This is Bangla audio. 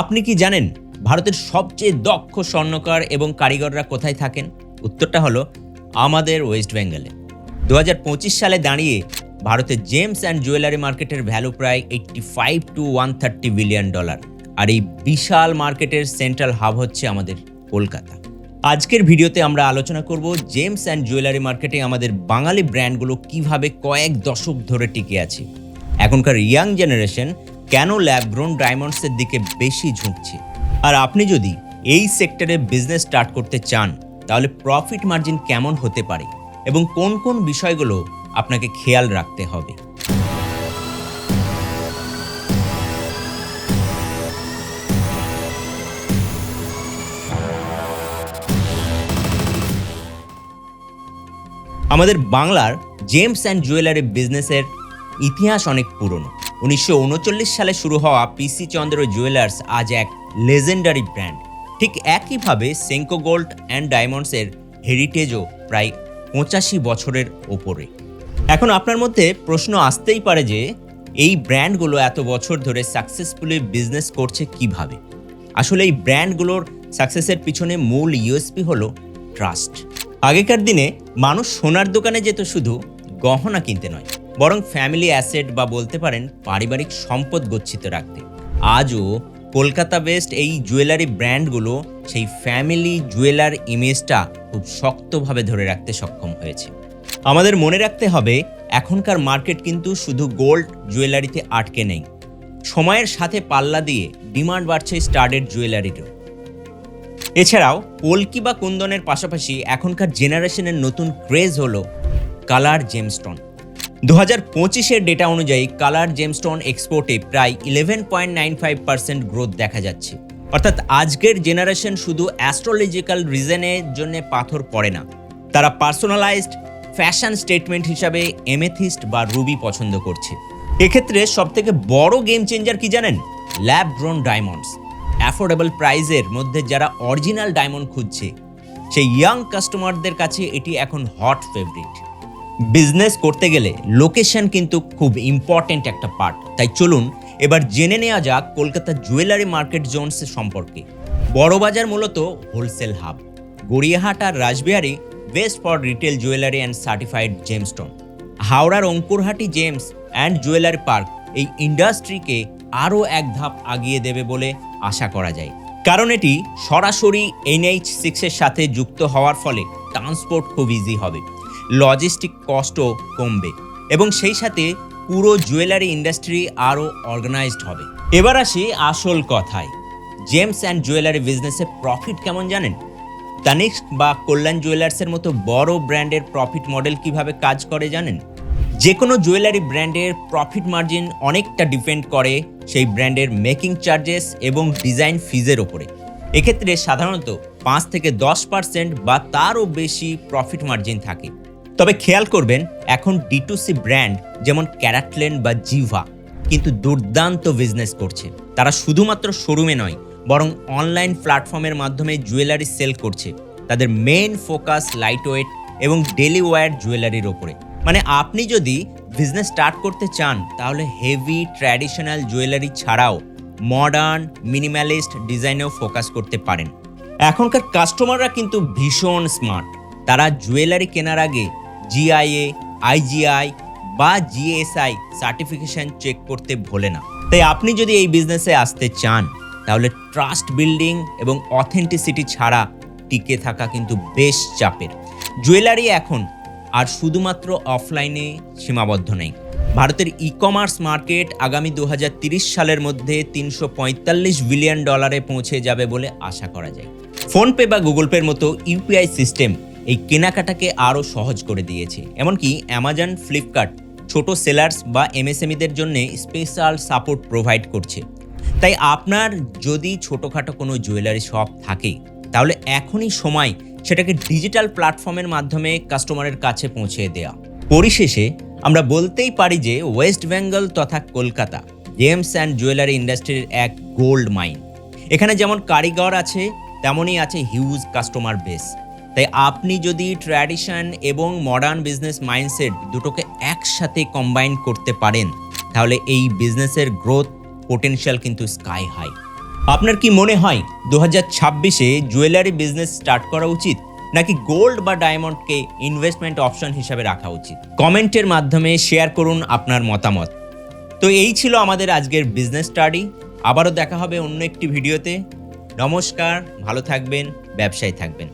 আপনি কি জানেন ভারতের সবচেয়ে দক্ষ স্বর্ণকার এবং কারিগররা কোথায় থাকেন? উত্তরটা হলো আমাদের ওয়েস্ট বেঙ্গলে। দু হাজার পঁচিশ সালে দাঁড়িয়ে ভারতের জেমস অ্যান্ড জুয়েলারি মার্কেটের ভ্যালু প্রায় eighty five to one thirty billion dollar. আর এই বিশাল মার্কেটের সেন্ট্রাল হাব হচ্ছে আমাদের কলকাতা। আজকের ভিডিওতে আমরা আলোচনা করব জেমস অ্যান্ড জুয়েলারি মার্কেটে আমাদের বাঙালি ব্র্যান্ডগুলো কীভাবে কয়েক দশক ধরে টিকে আছে। এখনকার ইয়াং জেনারেশন কেন ল্যাব গ্রোন ডায়মন্ডসের দিকে বেশি ঝুঁকছে? আর আপনি যদি এই সেক্টরে বিজনেস স্টার্ট করতে চান, তাহলে প্রফিট মার্জিন কেমন হতে পারে? এবং কোন কোন বিষয়গুলো আপনাকে খেয়াল রাখতে হবে? আমাদের বাংলার জেমস অ্যান্ড জুয়েলারি বিজনেসের ইতিহাস অনেক পুরনো। উনিশশো উনচল্লিশ সালে শুরু হওয়া পিসি চন্দ্র জুয়েলার্স আজ এক লেজেন্ডারি ব্র্যান্ড। ঠিক একইভাবে সেঙ্কো গোল্ড অ্যান্ড ডায়মন্ডসের হেরিটেজও প্রায় পঁচাশি বছরের ওপরে। এখন আপনার মধ্যে প্রশ্ন আসতেই পারে যে, এই ব্র্যান্ডগুলো এত বছর ধরে সাকসেসফুলি বিজনেস করছে কীভাবে? আসলে এই ব্র্যান্ডগুলোর সাকসেসের পিছনে মূল ইউএসপি হলো ট্রাস্ট। আগেকার দিনে মানুষ সোনার দোকানে যেত শুধু গহনা কিনতে নয় বরং ফ্যামিলি অ্যাসেট বা বলতে পারেন পারিবারিক সম্পদ গচ্ছিত রাখতে। আজও কলকাতা বেস্ট এই জুয়েলারি ব্র্যান্ডগুলো সেই ফ্যামিলি জুয়েলার ইমেজটা খুব শক্তভাবে ধরে রাখতে সক্ষম হয়েছে। আমাদের মনে রাখতে হবে, এখনকার মার্কেট কিন্তু শুধু গোল্ড জুয়েলারিতে আটকে নেই। সময়ের সাথে পাল্লা দিয়ে ডিমান্ড বাড়ছে স্টার্ডেড জুয়েলারিরও এছাড়াও পলকি বা কুন্দনের পাশাপাশি এখনকার জেনারেশনের নতুন ক্রেজ হলো কালার জেমস্টোন দু হাজার পঁচিশের ডেটা অনুযায়ী কালার জেমস্টোন এক্সপোর্টে প্রায় eleven point nine five percent growth দেখা যাচ্ছে। অর্থাৎ আজকের জেনারেশন শুধু অ্যাস্ট্রোলজিক্যাল রিজনের জন্য পাথর পড়ে না। তারা পার্সোনালাইজড ফ্যাশন স্টেটমেন্ট হিসাবে এমেথিস্ট বা রুবি পছন্দ করছে। এক্ষেত্রে সবথেকে বড় গেম চেঞ্জার কি জানেন? ল্যাব ড্রোন ডায়মন্ডস অ্যাফোর্ডেবল প্রাইজের মধ্যে যারা অরিজিনাল ডায়মন্ড খুঁজছে, সেই ইয়াং কাস্টমারদের কাছে এটি এখন হট ফেভারিট বিজনেস করতে গেলে লোকেশন কিন্তু খুব ইম্পর্ট্যান্ট একটা পার্ট তাই চলুন, এবার জেনে নেওয়া যাক কলকাতা জুয়েলারি মার্কেট জোনস সম্পর্কে। বড়বাজার মূলত wholesale hub Gariahat R Rashbehari best for retail jewellery and certified gemstone হাওড়ার Ankurhati gems and jewellery park এই ইন্ডাস্ট্রিকে আরও এক ধাপ আগিয়ে দেবে বলে আশা করা যায়। কারণ এটি সরাসরি এনএইচ সিক্সের সাথে যুক্ত হওয়ার ফলে ট্রান্সপোর্ট খুব ইজি হবে। লজিস্টিক কস্টও কমবে এবং সেই সাথে পুরো জুয়েলারি ইন্ডাস্ট্রি আরও অর্গানাইজড হবে। এবার আসি আসল কথায়। জেমস অ্যান্ড জুয়েলারি বিজনেসে প্রফিট কেমন জানেন? তানিক্স বা কল্যাণ জুয়েলার্সের মতো বড় ব্র্যান্ডের প্রফিট মডেল কীভাবে কাজ করে জানেন? যে কোনো জুয়েলারি ব্র্যান্ডের প্রফিট মার্জিন অনেকটা ডিপেন্ড করে সেই ব্র্যান্ডের মেকিং চার্জেস এবং ডিজাইন ফিজের ওপরে। এক্ষেত্রে সাধারণত পাঁচ থেকে দশ পার্সেন্ট বা তারও বেশি প্রফিট মার্জিন থাকে। তবে খেয়াল করবেন, এখন ডিটুসি ব্র্যান্ড যেমন ক্যারাটলেন বা জিভা কিন্তু দুর্দান্ত বিজনেস করছে। তারা শুধুমাত্র শোরুমে নয়, বরং অনলাইন প্ল্যাটফর্মের মাধ্যমে জুয়েলারি সেল করছে। তাদের মেইন ফোকাস লাইট ওয়েট এবং ডেলি ওয়্যার জুয়েলারির ওপরে। মানে আপনি যদি বিজনেস স্টার্ট করতে চান, তাহলে হেভি ট্র্যাডিশনাল জুয়েলারি ছাড়াও মডার্ন মিনিমালিস্ট ডিজাইনেও ফোকাস করতে পারেন। এখনকার কাস্টমাররা কিন্তু ভীষণ স্মার্ট তারা জুয়েলারি কেনার আগে জিআইএ আইজিআই বা জিএসআই সার্টিফিকেশন চেক করতে ভোলে না। তাই আপনি যদি এই বিজনেসে আসতে চান, তাহলে ট্রাস্ট বিল্ডিং এবং অথেন্টিসিটি ছাড়া টিকে থাকা কিন্তু বেশ চাপের। জুয়েলারি এখন আর শুধুমাত্র অফলাইনে সীমাবদ্ধ নেই। ভারতের ই কমার্স মার্কেট আগামী দু সালের মধ্যে তিনশো পঁয়তাল্লিশ বিলিয়ন ডলারে পৌঁছে যাবে বলে আশা করা যায়। ফোনপে বা গুগল পের মতো ইউপিআই সিস্টেম এই কেনাকাটাকে আরও সহজ করে দিয়েছে। এমনকি অ্যামাজন ফ্লিপকার্ট ছোট সেলার্স বা এমএসএমইদের জন্য স্পেশাল সাপোর্ট প্রোভাইড করছে। তাই আপনার যদি ছোটোখাটো কোনো জুয়েলারি শপ থাকে, তাহলে এখনই সময় সেটাকে ডিজিটাল প্ল্যাটফর্মের মাধ্যমে কাস্টমারের কাছে পৌঁছে দেওয়া পরিশেষে আমরা বলতেই পারি যে ওয়েস্ট বেঙ্গল তথা কলকাতা জেমস অ্যান্ড জুয়েলারি ইন্ডাস্ট্রির এক গোল্ড মাইন এখানে যেমন কারিগর আছে, তেমনই আছে হিউজ কাস্টমার বেস তাই আপনি যদি ট্র্যাডিশন এবং মডার্ন বিজনেস মাইন্ডসেট দুটোকে একসাথে কম্বাইন করতে পারেন, তাহলে এই বিজনেসের গ্রোথ পোটেনশিয়াল কিন্তু স্কাই হাই আপনার কি মনে হয় দু হাজার ছাব্বিশে জুয়েলারি বিজনেস স্টার্ট করা উচিত, নাকি গোল্ড বা ডায়মন্ডকে ইনভেস্টমেন্ট অপশন হিসাবে রাখা উচিত? কমেন্টের মাধ্যমে শেয়ার করুন আপনার মতামত। তো এই ছিল আমাদের আজকের বিজনেস স্টাডি আবারও দেখা হবে অন্য একটি ভিডিওতে নমস্কার, ভালো থাকবেন, ব্যবসায় থাকবেন।